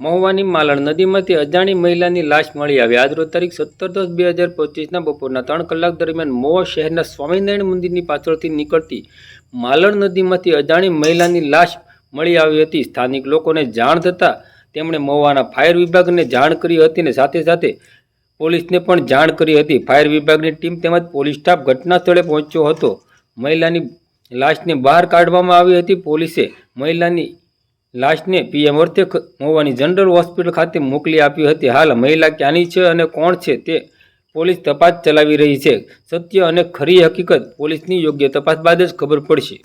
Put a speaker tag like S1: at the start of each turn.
S1: મહુવાની માલણ નદીમાંથી અજાણી મહિલાની લાશ મળી આવી. આજરોજ તારીખ સત્તર દસ બે હજાર પચીસના બપોરના ત્રણ કલાક દરમિયાન મહુવા શહેરના સ્વામિનારાયણ મંદિરની પાછળથી નીકળતી માલણ નદીમાંથી અજાણી મહિલાની લાશ મળી આવી હતી. સ્થાનિક લોકોને જાણ થતાં તેમણે મહુવાના ફાયર વિભાગને જાણ કરી હતી અને સાથે સાથે પોલીસને પણ જાણ કરી હતી. ફાયર વિભાગની ટીમ તેમજ પોલીસ સ્ટાફ ઘટના સ્થળે પહોંચ્યો હતો. મહિલાની લાશને બહાર કાઢવામાં આવી હતી. પોલીસે મહિલાની લાશને પીએમ અર્થે મોવાની જનરલ હોસ્પિટલ ખાતે મોકલી આપી હતી. હાલ મહિલા ક્યાંની છે અને કોણ છે તે પોલીસ તપાસ ચલાવી રહી છે. સત્ય અને ખરી હકીકત પોલીસની યોગ્ય તપાસ બાદ જ ખબર પડશે.